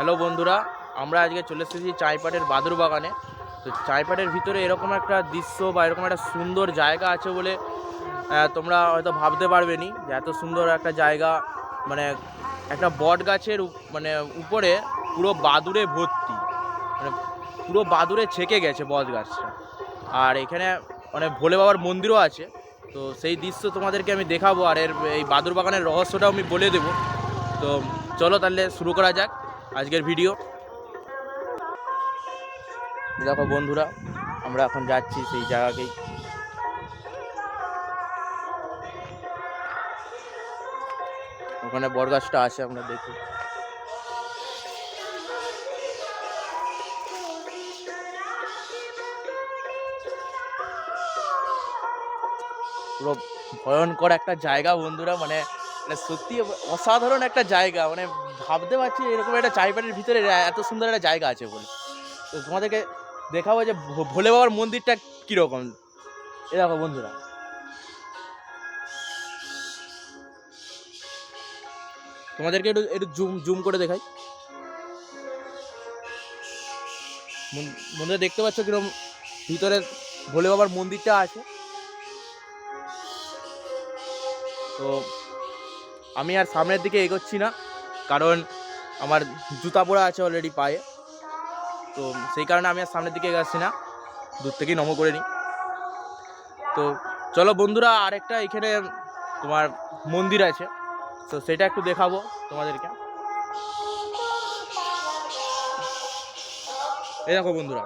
Hello বন্ধুরা, আমরা আজকে চলে এসেছি চাইপাটের বাদুর বাগানে। তো চাইপাটের ভিতরে এরকম একটা দৃশ্য বা এরকম একটা সুন্দর জায়গা আছে বলে তোমরা হয়তো ভাবতে পারবে নি যে এত সুন্দর একটা জায়গা মানে একটা বট গাছের মানে উপরে পুরো বাদুরে ভর্তি মানে পুরো বাদুরে ছেকে গেছে বট গাছটা আর এখানে মানে ভোলে বাবার মন্দিরও আছে, তো সেই দৃশ্য তোমাদেরকে আমি দেখাবো আর এর, এই বাদুর বাগানের রহস্যটাও আমি বলে দেবো। তো চলো তাহলে শুরু করা যাক। আজকের ভিডিও। দেখো বন্ধুরা, আমরা এখন যাচ্ছি সেই জায়গাকেই ওখানে বরগাছটা আছে, আমরা দেখি। পুরো ভয়ঙ্কর একটা জায়গা বন্ধুরা মানে মানে সত্যি অসাধারণ একটা জায়গা মানে ভাবতে পারছি এরকম একটা চাইপাটের ভিতরে এত সুন্দর একটা জায়গা আছে বলে। তো তোমাদেরকে দেখাবো যে ভোলে বাবার মন্দিরটা কীরকম। এ দেখো বন্ধুরা। তোমাদেরকে একটু একটু জুম জুম করে দেখাই। বন্ধুরা দেখতে পাচ্ছ কীরকম ভিতরে ভোলে বাবার মন্দিরটা আছে। তো আমি আর সামনের দিকে এগোচ্ছি না, কারণ আমার জুতা পরা আছে অলরেডি পায়ে। তো সেই কারণে আমি আর সামনের দিকে এগোচ্ছি না, দূর থেকেই নম করে নিই। তো চলো বন্ধুরা, আরেকটা এখানে তোমার মন্দির আছে, তো সেটা একটু দেখাবো তোমাদেরকে। এই দেখো বন্ধুরা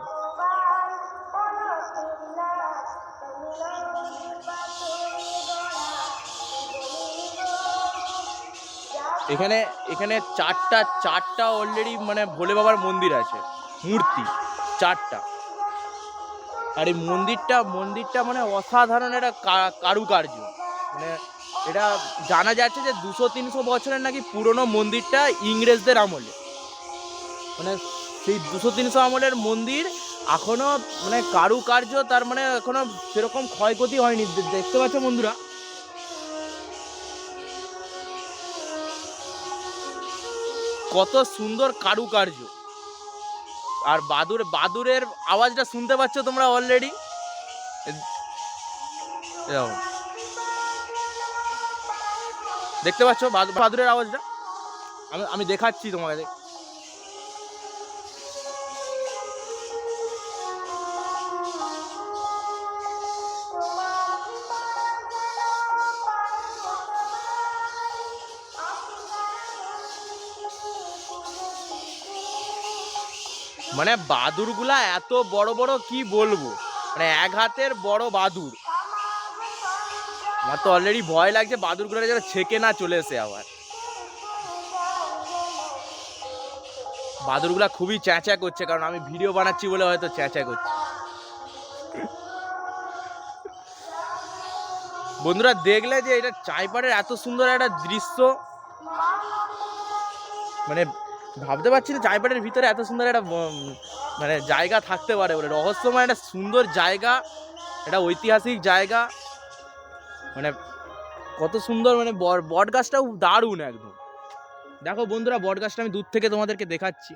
এখানে এখানে চারটা চারটা অলরেডি মানে ভোলে বাবার মন্দির আছে, মূর্তি, চারটা। আর এই মন্দিরটা মন্দিরটা মানে অসাধারণ একটা কারুকার্য। মানে এটা জানা যাচ্ছে যে দুশো, তিনশো বছরের নাকি পুরনো মন্দিরটা ইংরেজদের আমলে। মানে সেই দুশো, তিনশো আমলের মন্দির এখনও মানে কারুকার্য তার মানে এখনও সেরকম ক্ষয়ক্ষতি হয়নি। দেখতে পাচ্ছ বন্ধুরা? কত সুন্দর কারুকার্য। আর বাদুর, বাদুরের আওয়াজটা শুনতে পাচ্ছ তোমরা অলরেডি দেখতে পাচ্ছ বাদু- বাদুরের আওয়াজটা? আমি আমি দেখাচ্ছি তোমাকে। মানে বাদুরগুলা এত বড় বড় কি বলব? মানে এক হাতের বড় বাদুর। আমার তো অলরেডি ভয় লাগছে বাদুরগুলো যেন ছেকে না চলে এসে আবার। বাদুরগুলা খুবই চেঁচা করছে, কারণ আমি ভিডিও বানাচ্ছি বলে হয়তো চেঁচা করছে। বন্ধুরা, দেখলে যে এটা চাইপাড়ের এত সুন্দর একটা দৃশ্য? মানে ভাবতে পারছি না চাইপাটের ভিতরে এত সুন্দর একটা মানে জায়গা থাকতে পারে বলে। রহস্যময় একটা সুন্দর জায়গা, একটা ঐতিহাসিক জায়গা। মানে কত সুন্দর মানে বট গাছটাও দারুণ একদম। দেখো বন্ধুরা বট গাছটা আমি দূর থেকে তোমাদেরকে দেখাচ্ছি।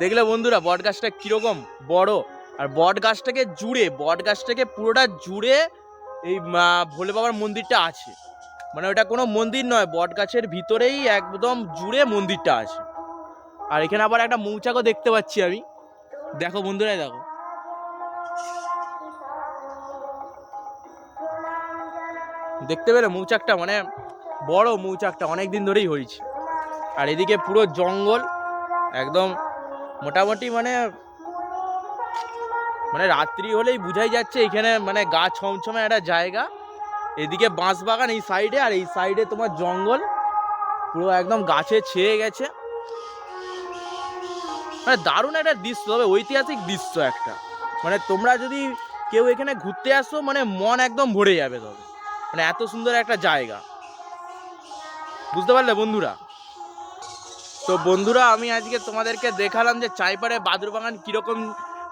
দেখলে বন্ধুরা বট গাছটা কীরকম বড়। আর বট গাছটাকে জুড়ে বট গাছটাকে পুরোটা জুড়ে এই ভোলে বাবার মন্দিরটা আছে। মানে ওটা কোনো মন্দির নয় বট গাছের ভিতরেই একদম জুড়ে মন্দিরটা আছে। আর এখানে আবার একটা মৌচাকও দেখতে পাচ্ছি আমি। দেখো বন্ধুরাই দেখো। দেখতে পেলে মৌচাকটা মানে বড় মৌচাকটা অনেক দিন ধরেই হয়েছে। আর এদিকে পুরো জঙ্গল, একদম মোটামুটি মানে মানে রাত্রি হলেই বুঝাই যাচ্ছে এখানে মানে গা ছমছমে একটা জায়গা। এদিকে বাঁশ বাগান এই সাইডে, আর এই সাইডে তোমার জঙ্গল। পুরো একদম গাছে ছেয়ে গেছে। মানে দারুণ একটা দৃশ্য, তবে ঐতিহাসিক দৃশ্য একটা। মানে তোমরা যদি কেউ এখানে ঘুরতে আসো মানে মন একদম ভরে যাবে তবে। মানে এত সুন্দর একটা জায়গা। বুঝতে পারলে বন্ধুরা? তো বন্ধুরা, আমি আজকে তোমাদেরকে দেখালাম যে চাইপাড়ে বাদুর বাগান কীরকম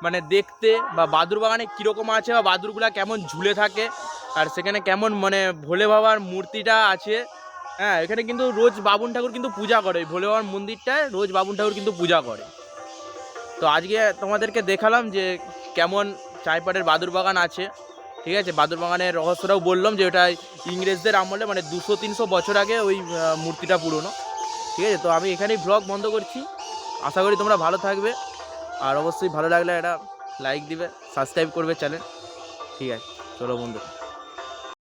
মানে দেখতে বা বাদুর বাগানে কীরকম আছে বা বাদুরগুলা কেমন ঝুলে থাকে আর সেখানে কেমন মানে ভোলে বাবার মূর্তিটা আছে। হ্যাঁ এখানে কিন্তু রোজ বাবুন ঠাকুর কিন্তু পূজা করে। ওই ভোলে বাবার মন্দিরটায় রোজ বাবুন ঠাকুর কিন্তু পূজা করে। তো আজকে তোমাদেরকে দেখালাম যে কেমন চাইপাটের বাদুর বাগান আছে। ঠিক আছে? বাদুর বাগানের রহস্যটাও বললাম যে ওটা ইংরেজদের আমলে মানে দুশো, তিনশো বছর আগে ওই মূর্তিটা পুরনো। ঠিক আছে? তো আমি এখানেই ব্লগ বন্ধ করছি। আশা করি তোমরা ভালো থাকবে। আর অবশ্যই ভালো লাগলে এটা লাইক দিবে সাবস্ক্রাইব করবে চ্যানেল ঠিক আছে চলো বন্ধু।